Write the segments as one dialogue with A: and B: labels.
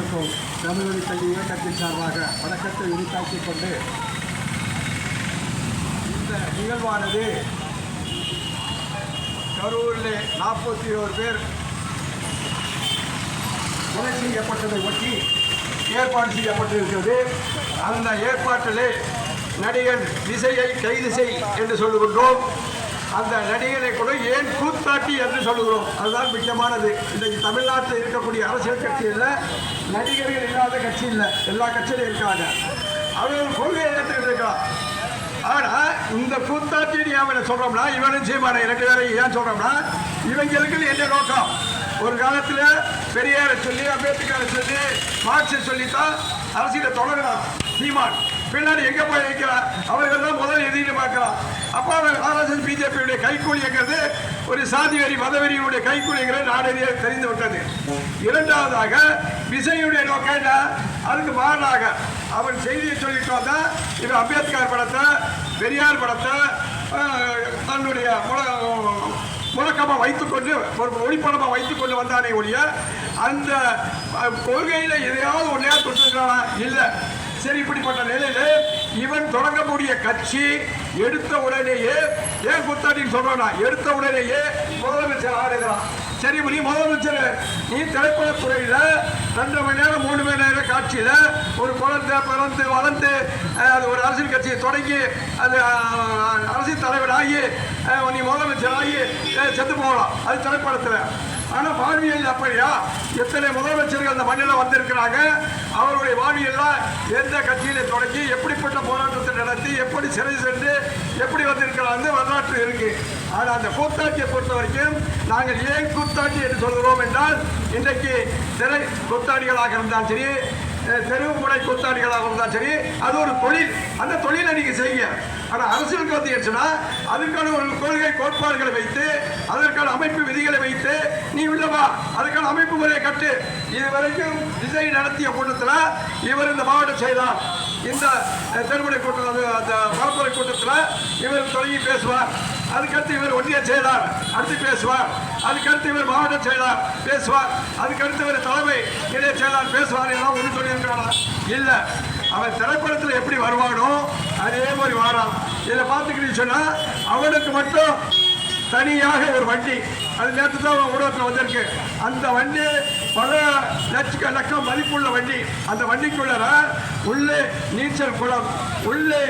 A: ஆர்ப்பாட்ட தமிழ்வழி கல்வி இயக்கத்தின் சார்பாக வணக்கத்தை உரித்தாக்கிக் கொண்டு இந்த நிகழ்வானது கரூரில் நாற்பத்தி ஓரு பேர் கொலை செய்யப்பட்டதை ஒட்டி ஏற்பாடு செய்யப்பட்டிருக்கிறது. அந்த ஏற்பாட்டிலே நடிகன் விசையை கைது செய் என்று சொல்லுகின்றோம். அந்த நடிகரை கூட ஏன் கூத்தாட்டி என்று சொல்லுகிறோம்? அதுதான் முக்கியமானது இன்றைக்கு தமிழ்நாட்டில் இருக்கக்கூடிய அரசியல் கட்சியில் நடிகர்கள் இல்லாத கட்சி இல்லை. எல்லா கட்சியிலும் இருக்காங்க. அவர்கள் கொள்கை ஏற்றுக்கிட்டு இருக்கலாம். ஆனால் இந்த கூத்தாட்டி அவனை சொல்கிறோம்னா இவனும் சீமான ரெண்டு பேரையும் ஏன் சொல்கிறோம்னா இவங்களுக்கு என்ன நோக்கம்? ஒரு காலத்தில் பெரியாரை சொல்லி அம்பேத்கரை சொல்லி மார்க்சை சொல்லித்தான் அரசியலை தொடங்கினான் சீமான். பின்னாடி எங்க போய் நிற்கிறார் அவர்கள் தான் முதல் எதிரின்னு பார்க்கலாம். அப்போ அவன் ஆர்எஸ்எஸ் பிஜேபியுடைய கைக்கூலிங்கிறது ஒரு சாதி வரி மதவெறியுடைய கைக்கூலிங்கிறது நாடறிய தெரிந்து விட்டது இரண்டாவதாக விசையுடைய நோக்கம் அதுக்கு மாறாக அவன் செய்தியை சொல்லிட்டு வந்தா இவன் அம்பேத்கர் படத்தை பெரியார் படத்தை தன்னுடைய முழக்கமாக வைத்துக்கொண்டு ஒரு ஒளிப்படமாக வைத்துக்கொண்டு வந்தானே ஒழிய அந்த கொள்கையில் எதையாவது ஒன்றையா தொட்டிருக்கானா இல்லை. சரி இப்படிப்பட்ட நிலையில இவன் தொடங்கக்கூடிய கட்சி எடுத்த உடனேயே ஏன் குத்தாட்டின்னு சொல்றானா எடுத்த உடனேயே முதலமைச்சர் ஆடுகிறான். சரி நீ முதலமைச்சர் நீ திரைப்படத்துறையில ரெண்டு மணி நேரம் மூணு மணி நேரம் காட்சியில ஒரு குழந்தை பிறந்து வளர்ந்து அது ஒரு அரசியல் கட்சியை தொடங்கி அது அரசியல் தலைவர் ஆகி நீ முதலமைச்சர் ஆகி செத்து போகலாம். அது திரைப்படத்தில். ஆனால் வாழ்வியல் அப்படியா? எத்தனை முதலமைச்சர்கள் அந்த மண்ணில் வந்திருக்கிறாங்க? அவருடைய வாழ்வியெல்லாம் எந்த கட்சியில தொடங்கி எப்படிப்பட்ட போராட்டத்தை நடத்தி எப்படி சிறை சென்று எப்படி வந்திருக்கிறாங்க வரலாற்று இருக்கு. ஆனால் அந்த கூத்தாட்டியை பொறுத்த வரைக்கும் நாங்கள் ஏன் கூத்தாட்டி என்று சொல்கிறோம் என்றால் இன்றைக்கு திரை கூத்தாடிகளாக இருந்தாலும் சரி தெருவு முனை கூத்தாடிகளாக இருந்தால் சரி அது ஒரு தொழில். அந்த தொழிலை நீங்கள் செய்யுங்க. ஆனால் அரசியலுக்கு வந்து ஏற்றுனா அதுக்கான ஒரு கொள்கை கோட்பாடுகளை வைத்து அதற்கான அமைப்பு விதிகளை வைத்து நீ உள்ளவா அதுக்கான அமைப்பு முறையை கட்டு. இது வரைக்கும் விஜய் நடத்திய கூட்டத்தில் இவர் இந்த மாவட்ட செயலாளர் இந்த தெருமுனை கூட்டம் அந்த பரப்புரை கூட்டத்தில் இவர் தொடங்கி பேசுவார். அதுக்கடுத்து இவர் ஒன்றிய செயலாளர் அடுத்து பேசுவார். அதுக்கடுத்து இவர் மாவட்ட செயலாளர் பேசுவார். அதுக்கடுத்து இவர் தலைமை நிலைய செயலாளர் பேசுவார் எல்லாம் ஒன்று சொல்லியிருக்கானா இல்லை. அவன் திரைப்படத்தில் எப்படி வருவானோ அதே மாதிரி வாரான். இதை பார்த்துக்கிட்டு சொன்னால் அவனுக்கு மட்டும் தனியாக ஒரு வண்டி. அது நேற்று தான் ஊடகத்தில் வந்திருக்கு. அந்த வண்டி பல லட்ச லட்சம் மதிப்புள்ள வண்டி. அந்த வண்டிக்குள்ள உள்ளே நீச்சல் குளம் உள்ளே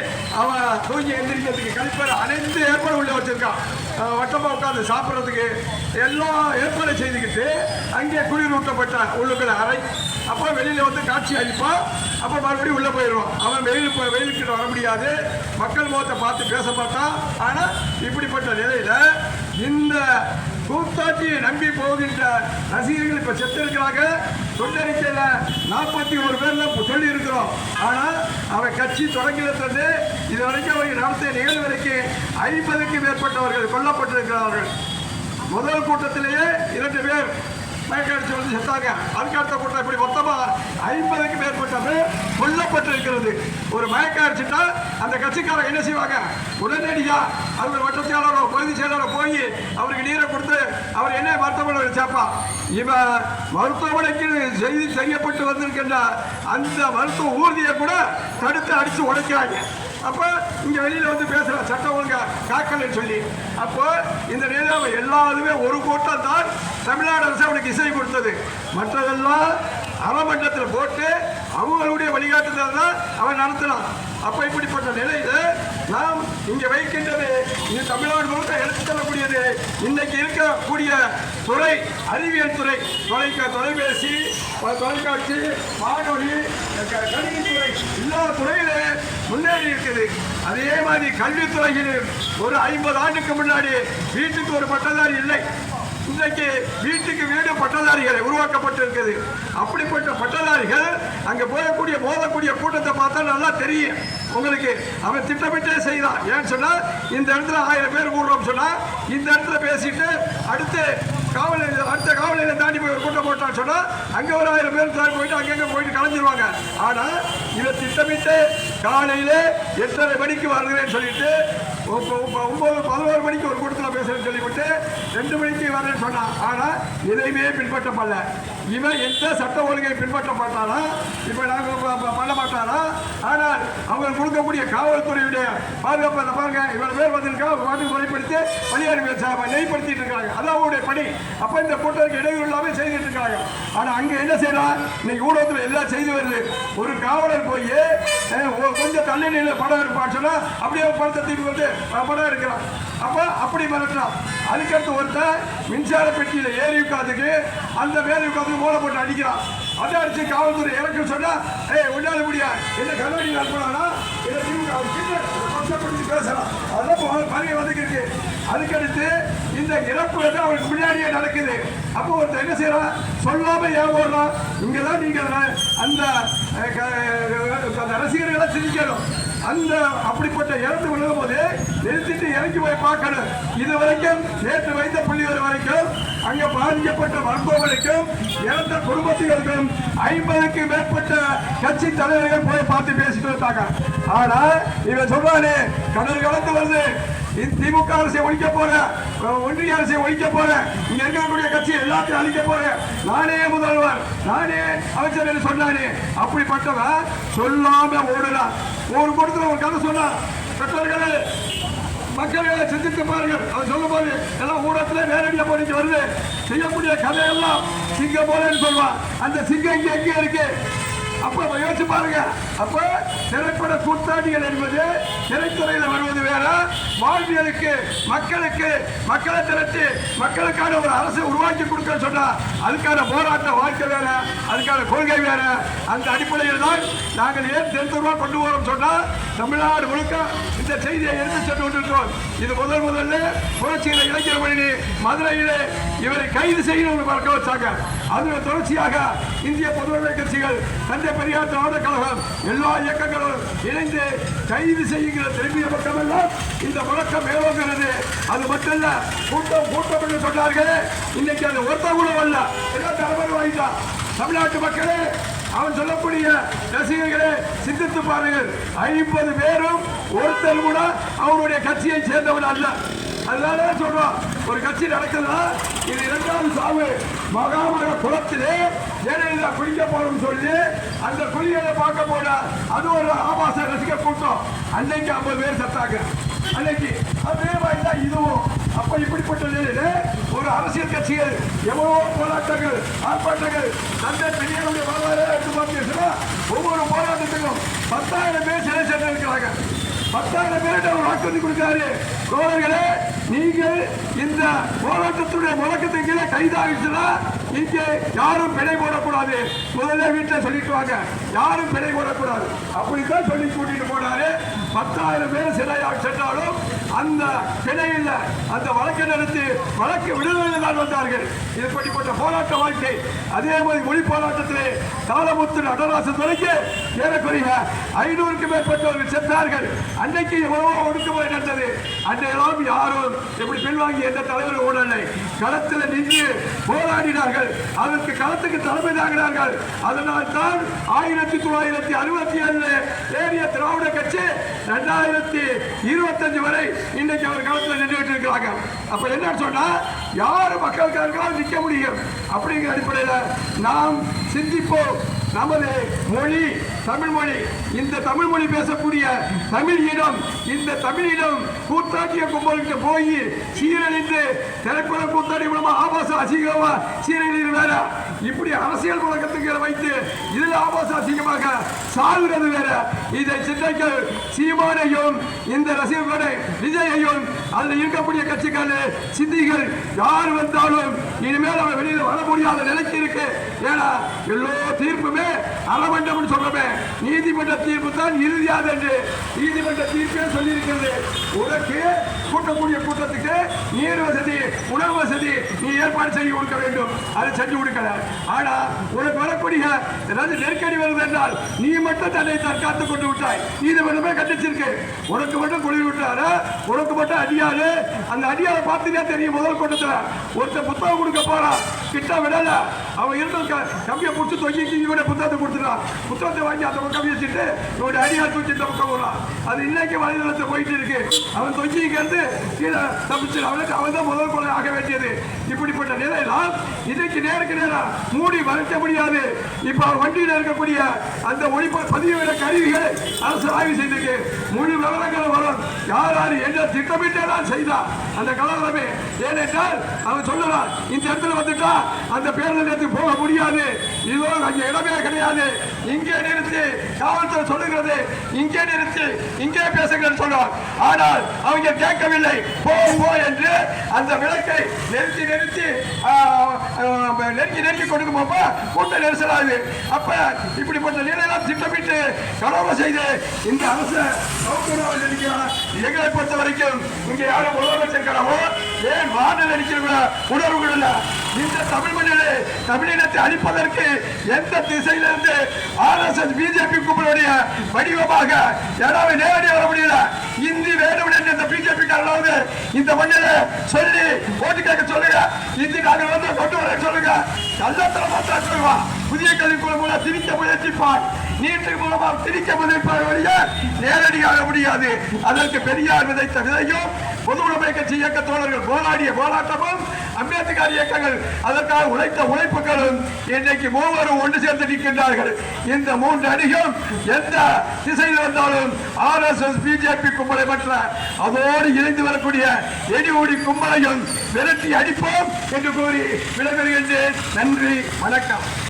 A: அவன் தூங்கி எந்திரிக்கிறதுக்கு கழிப்பறை அனைத்து ஏற்பாடு உள்ளே வச்சிருக்கான் வட்டமாக உட்காந்து சாப்பிட்றதுக்கு எல்லாம் ஏற்பாடு செய்துக்கிட்டு அங்கே குளிர் ஊட்டப்பட்ட உள்ளுக்குள்ள அறை. அப்போ வெளியில் வந்து காட்சி அளிப்பான் அப்போ மறுபடியும் உள்ளே போயிடுவான் அவன் வெயில் போய் வெயிலுக்கிட்ட வர முடியாது. மக்கள் முகத்தை பார்த்து பேச மாட்டான் ஆனால் இப்படிப்பட்ட நிலையில் இந்த கூத்தாட்டியை நம்பி போகின்ற ரசிகர்கள் இப்போ செத்து இருக்கிறாங்க நாற்பத்தி ஒரு பேரில் சொல்லி இருக்கிறோம் ஆனால் அவன் கட்சி தொடங்கினது இது வரைக்கும் அவங்க நடத்திய நிகழ்வு வரைக்கும் ஐம்பதுக்கும் மேற்பட்டவர்கள் கொல்லப்பட்டிருக்கிறார்கள். முதல் கூட்டத்திலேயே இரண்டு பேர் மயக்கடிச்சு வந்து செத்தாங்க. அதுக்கு அடுத்த கூட்டம் இப்படி மொத்தமாக ஐம்பதுக்கு மேற்பட்டது கொல்லப்பட்டிருக்கிறது. ஒரு மயக்கடிச்சுட்டா அந்த கட்சிக்காரங்க என்ன செய்வாங்க? உடனடியாக அவர் வட்ட செயலாளரோ பகுதி செயலாளரோ போய் அவருக்கு நீரை கொடுத்து அவர் என்ன மருத்துவமனை சேர்ப்பா இவன் மருத்துவமனைக்கு செய்தி செய்யப்பட்டு வந்திருக்கின்ற அந்த மருத்துவ ஊர்தியை கூட தடுத்து அடித்து உடைக்கிறாங்க. அப்போ இங்கே வெளியில் வந்து பேசுகிற சட்டம் ஒழுங்கா காக்கலன்னு சொல்லி. அப்போ இந்த நேரம் எல்லாருமே ஒரு கூட்டம் தான் தமிழ்நாடு அரசு அவனுக்கு இசை கொடுத்தது. மற்றதெல்லாம் அறமன்றத்தில் போட்டு அவங்களுடைய வழிகாட்டுதல் தான் அவன் நடத்தினான். அப்போ இப்படிப்பட்ட நிலையில் நாம் இங்கே வைக்கின்றது. இது தமிழ்நாடு முழுக்க எடுத்து செல்லக்கூடியது. இன்னைக்கு இருக்கக்கூடிய துறை அறிவியல் துறை தொலைக்க தொலைபேசி தொலைக்காட்சி வானொலி கணினித்துறை எல்லா துறையிலே முன்னேறி இருக்குது. அதே மாதிரி கல்வித்துறையில் ஒரு ஐம்பது ஆண்டுக்கு முன்னாடி வீட்டுக்கு ஒரு பட்டதாரி இல்லை. இன்றைக்கு வீட்டுக்கு வீடு பட்டதாரிகளை உருவாக்கப்பட்டிருக்குது. அப்படிப்பட்ட பட்டதாரிகள் அங்கே போகக்கூடிய மோதக்கூடிய கூட்டத்தை பார்த்தா நல்லா தெரியும். உங்களுக்கு அவன் திட்டமிட்டே செய்தான். ஏன்னு சொன்னால் இந்த இடத்துல ஆயிரம் பேர் கூடுறோம் சொன்னால் இந்த இடத்துல பேசிட்டு அடுத்து காவல் நிலையம் அடுத்த காவல் நிலையம் தாண்டி போய் ஒரு கூட்டம் போட்டான்னு சொன்னால் அங்கே ஒரு ஆயிரம் பேர் தாண்டி போயிட்டு அங்கங்கே போயிட்டு கலந்துருவாங்க ஆனால் இதை திட்டமிட்டு காலையில் எட்டரை மணிக்கு வருகிறேன்னு சொல்லிட்டு இப்போ ஒன்பது பதினோரு மணிக்கு ஒரு கூட்டத்தில் பேசுறேன்னு சொல்லிவிட்டு ரெண்டு மணிக்கு வரேன்னு சொன்னான் ஆனால் எதையுமே பின்பற்றப்படல. இவன் எந்த சட்ட ஒழுங்கை பின்பற்ற மாட்டானா இப்போ நாங்கள் பண்ண மாட்டானா? ஆனால் அவங்க கொடுக்கக்கூடிய காவல்துறையுடைய பாதுகாப்பு அந்த பாருங்க இவ்வளவு பேர் வந்திருக்கா பாட்டு முறைப்படுத்தி பணியாளர்கள் நெய்ப்படுத்திட்டு இருக்காங்க. அதான் அவங்களுடைய பணி. அப்போ இந்த கூட்டத்துக்கு இடையூறு இல்லாமல் செய்துட்டு இருக்காங்க. ஆனால் அங்கே என்ன செய்யலாம் இன்னைக்கு ஊடகத்தில் எல்லாம் செய்து வருது. ஒரு காவலர் போய் கொஞ்சம் தள்ளி நிலை படம் இருப்பான்னு சொன்னால் அப்படியே படத்தை தீர்வு வந்து அஹ், இருக்கிறான் அப்போ அப்படி மிரட்டுறான் அதுக்கடுத்து ஒருத்தன் மின்சார பெட்டியில் ஏறி உட்காந்துக்கு அந்த வேலை உட்காந்து மூளை போட்டு அடிக்கிறான். அதை அடிச்சு காவல்துறை இறக்க சொன்னால் ஏய் உன்னால முடியா? என்ன கண்ணாடி நடப்பினா இதை திமுக கஷ்டப்படுத்தி பேசலாம் அதெல்லாம் பதவி வந்துக்கிருக்கு அதுக்கடுத்து இந்த இறப்பு வந்து அவருக்கு முன்னாடியே நடக்குது. அப்போ ஒருத்தர் என்ன செய்யறான்? சொல்லாம ஏன் ஓடுறான்? இங்கதான் நீங்க அந்த க- அந்த ரசிகர்களை சிரிக்கணும். அந்த அப்படிப்பட்ட இறந்து விழுகும் போது நிறுத்திட்டு இறங்கி போய் பார்க்கணும். இது வரைக்கும் நேற்று வைத்த புள்ளிகள் வரைக்கும் அங்க பாதிக்கப்பட்ட வருபவர்களுக்கும் இறந்த குடும்பத்தினருக்கும் ஐம்பதுக்கு மேற்பட்ட கட்சி தலைவர்கள் போய் பார்த்து பேசிட்டு இருந்தாங்க ஆனா இவன் சொல்றானே கடல் கலந்து வருது. திமுக அரசை ஒழிக்க போறேன் ஒன்றிய அரசை ஒழிக்க போறேன் இங்க இருக்கக்கூடிய கட்சி எல்லாத்தையும் அழிக்க போறேன் நானே முதல்வர் நானே அமைச்சர் என்று சொன்னானே அப்படிப்பட்டவன் சொல்லாம ஓடலாம் ஒரு கூட்டத்தில் ஒரு கதை சொன்னான் பெற்றோர்களே மக்களை சிந்தித்து பாருங்கள். அவர் சொல்லும் போது எல்லாம் ஊடகத்தில் நேரடியாக போனிக்கு வருது. செய்யக்கூடிய கதையெல்லாம் சிங்கம் போலன்னு சொல்லுவான் அந்த சிங்கம் இங்கே எங்கே இருக்கு? அப்ப யோசிச்சு பாருங்க. அப்ப திரைப்பட கூத்தாடிகள் என்பது திரைத்துறையில் வருவது வேற வாழ்வியலுக்கு மக்களுக்கு மக்களை திரட்டி மக்களுக்கான ஒரு அரசை உருவாக்கி கொடுக்க சொன்னா அதுக்கான போராட்ட வாழ்க்கை வேற அதுக்கான கொள்கை வேற. அந்த அடிப்படையில் தான் நாங்கள் ஏன் தென்துருவா கொண்டு வரோம் சொன்னா தமிழ்நாடு முழுக்க இந்த செய்தியை எடுத்து சென்று கொண்டிருக்கிறோம். இது முதல் முதல்ல புரட்சியில இளைஞர் மணி மதுரையிலே இவரை கைது செய்யணும்னு பார்க்க வச்சாங்க. அது தொடர்ச்சியாக இந்திய பொதுநல கட்சிகள் தந்தை பெரியார் திராவிட கழகம் எல்லா இயக்கங்களும் இணைந்து கைது செய்யுங்கிற திரும்பிய பக்கம் இந்த முழக்கம் மேலோங்கிறது அது மட்டும் கூட்டம் கூட்டம் என்று சொன்னார்களே இன்னைக்கு அது ஒருத்த கூட வரல. தலைமை வாய்ந்தா. தமிழ்நாட்டு மக்களே அவன் சொல்லக்கூடிய ரசிகர்களே சிந்தித்து பாருங்கள். ஐம்பது பேரும் ஒருத்தர் கூட அவனுடைய கட்சியை சேர்ந்தவன் அல்ல. அதனால சொல்றோம் ஒரு கட்சி நடக்குதுன்னா இது இரண்டாவது சாவு. மகாமக குளத்திலே ஜெயலலிதா குளிக்க போறோம்னு சொல்லி அந்த குளியலை பார்க்க போன அது ஒரு ஆபாச ரசிக கூட்டம். அன்னைக்கு ஐம்பது பேர் செத்தாங்க. அன்னைக்கு அதே மாதிரி தான் இதுவும். அப்ப இப்படிப்பட்ட நிலையில ஒரு அரசியல் கட்சிகள் எவ்வளவோ போராட்டங்கள் ஆர்ப்பாட்டங்கள் தந்தை பெரியாருடைய வரலாறு எடுத்து பார்த்தீங்கன்னா ஒவ்வொரு போராட்டத்துக்கும் பத்தாயிரம் பேர் சிறை சென்று இருக்கிறாங்க பத்தாயிரம் பேர்கிட்ட அவர் வாக்குறுதி கொடுக்கிறாரு. தோழர்களே நீங்கள் இந்த போராட்டத்துடைய முழக்கத்தை கீழே கைதாகிச்சுன்னா இங்கே யாரும் பிழை போடக்கூடாது. முதல்ல வீட்டில் சொல்லிட்டு வாங்க. யாரும் பிழை போடக்கூடாது. அப்படித்தான் சொல்லி கூட்டிட்டு போனாரு. பத்தாயிரம் பேர் சிறையாக சென்றாலும் அந்த பிணையில் அந்த வழக்கை நடத்தி வழக்கு விடுதலையில் தான் வந்தார்கள். இப்படிப்பட்ட போராட்ட வாழ்க்கை அதே மாதிரி மொழி போராட்டத்திலே தாளமுத்து நடராசன் துறைக்கு ஏறக்குறைய ஐநூறுக்கு மேற்பட்டவர்கள் சென்றார்கள். அன்னைக்கு எவ்வளவோ ஒடுக்குமுறை அன்றைய அன்றையெல்லாம் யாரும் இப்படி பின்வாங்கி எந்த தலைவர் ஓடலை களத்தில் நின்று போராடினார்கள். அதற்கு களத்துக்கு தலைமை தாங்கினார்கள். அதனால் தான் ஆயிரத்தி தொள்ளாயிரத்தி அறுபத்தி ஏழு ஏறிய திராவிட கட்சி ரெண்டாயிரத்தி இருபத்தஞ்சு வரை இன்னைக்கு அவர் களத்தில் நின்றுட்டு இருக்கிறாங்க. அப்ப என்ன சொன்னா யார் மக்களுக்காக நிற்க முடியும்? அப்படிங்கிற அடிப்படையில் நாம் சிந்திப்போம். நமது மொழி தமிழ் மொழி இந்த தமிழ் மொழி பேசக்கூடிய தமிழ் இடம் இந்த தமிழிடம் கூத்தாட்டிய கும்பலுக்கு போய் சீரழிந்து திரைப்பட கூத்தாடி மூலமா ஆபாச அசிங்கமா சீரழிந்து வேற. இப்படி அரசியல் முழக்கத்துக்கு வைத்து இதில் ஆபாச அசிங்கமாக சாகுறது வேற. இதை சிந்தைகள் சீமானையும் இந்த ரசிகர்களோட விஜயையும் அதில் இருக்கக்கூடிய கட்சிகள் சிந்திகள் யார் வந்தாலும் இனிமேல் அவன் வெளியில் வர முடியாத நிலைக்கு இருக்கு. ஏன்னா எல்லோ தீர்ப்புமே அறமன்றம் சொல்றமே. நீதிமன்ற தீர்ப்பு தான் இறுதியாது என்று நீதிமன்ற தீர்ப்பே சொல்லியிருக்கிறது. உனக்கு கூட்டக்கூடிய கூட்டத்துக்கு நீர் வசதி உணவு வசதி நீ ஏற்பாடு செய்து கொடுக்க வேண்டும். அதை செஞ்சு கொடுக்கல. ஆனா உனக்கு வரக்கூடிய ஏதாவது நெருக்கடி வருது என்றால் நீ மட்டும் தன்னை தற்காத்து கொண்டு விட்டாய். நீதிமன்றமே கண்டிச்சிருக்கு. உனக்கு மட்டும் குளிர் விட்டாரு உனக்கு மட்டும் அடியாரு. அந்த அடியாரை பார்த்துட்டே தெரியும் முதல் கூட்டத்தில். ஒருத்தர் புத்தகம் கொடுக்க போறான். கிட்ட விடல. அவன் இருந்த கம்பியை பிடிச்சி தொங்கி கிங்கி கூட புத்தகத்தை கொடுத்துட்டான். புத்தகத்தை வாங்கி அந்த பக்கம் வச்சுட்டு இவன் அடியா தூக்கி இந்த பக்கம் போறான். அது இன்னைக்கு வலைதளத்தை போயிட்டு இருக்கு. அவன் தொங்கிக்கிறது கீழே தப்பிச்சு அவனுக்கு அவன் தான் முதல் கொலை ஆக வேண்டியது. இப்படிப்பட்ட நிலையெல்லாம் இன்னைக்கு நேருக்கு நேரம் மூடி மறைக்க முடியாது. இப்ப வண்டியில் இருக்கக்கூடிய அந்த ஒளிப்ப பதிவுவிட கருவிகளை அரசு ஆய்வு செய்திருக்கு. முழு விவரங்கள் வரும். யார் யார் என்ன திட்டமிட்டெல்லாம் செய்தார் அந்த கலவரமே. ஏனென்றால் அவன் சொல்லலாம் இந்த இடத்துல வந்துட்டா அந்த பேருந்து நிலையத்துக்கு போக முடியாது. இதோ அங்கே இடமே கிடையாது. இங்கே நிறுத்தி காவல்துறை சொல்லுகிறது. இங்கே நிறுத்தி இங்கே பேசுகிறேன் சொல்லுவார் ஆனால் அவங்க கேட்கவில்லை. போ போ என்று அந்த விளக்கை நிறுத்தி நிறுத்தி நெருக்கி நெருக்கி கொடுக்கும் அப்போ கூட்ட நெரிசலாகுது அப்ப இப்படிப்பட்ட நிலையெல்லாம் திட்டமிட்டு கடவுளை செய்து இந்த அரசு எங்களை பொறுத்த வரைக்கும் இங்கே யாரும் முதலமைச்சர்களோ ஏன் மாநில இருக்கிற உணர்வுகள் இல்ல இந்த தமிழ் மண்ணிலே தமிழினத்தை அழிப்பதற்கு எந்த திசையிலிருந்து ஆர் எஸ் எஸ் பிஜேபி கும்பலுடைய வடிவமாக யாராவது நேரடியாக வர முடியல? இந்தி வேண்டும் என்று இந்த பிஜேபி காரனாவது இந்த மண்ணில சொல்லி ஓட்டு கேட்க சொல்லுங்க. இந்தி நாங்கள் வந்து கொண்டு வர சொல்லுங்க. கள்ளத்தனம் மாத்திரம் சொல்லுவான் புதிய கல்விக்குழு மூலம் திணிக்க முயற்சிப்பார் நீட்டு மூலமாக திணிக்க முயற்சிப்பார் வழிய நேரடியாக முடியாது. அதற்கு பெரியார் விதைத்த விதையும் பொது உடைமை கட்சி இயக்க தோழர்கள் போராடிய போராட்டமும் அம்பேத்கர் இயக்கங்கள் அதற்காக உழைத்த உழைப்புகளும் இன்னைக்கு மூவரும் ஒன்று சேர்ந்து நிற்கின்றார்கள். இந்த மூன்று அணியும் எந்த திசையில் வந்தாலும் ஆர் எஸ் எஸ் பிஜேபி கும்பலை மற்ற அதோடு இணைந்து வரக்கூடிய எடிஓடி கும்பலையும் விரட்டி அடிப்போம் என்று கூறி விடைபெறுகின்றேன். நன்றி வணக்கம்.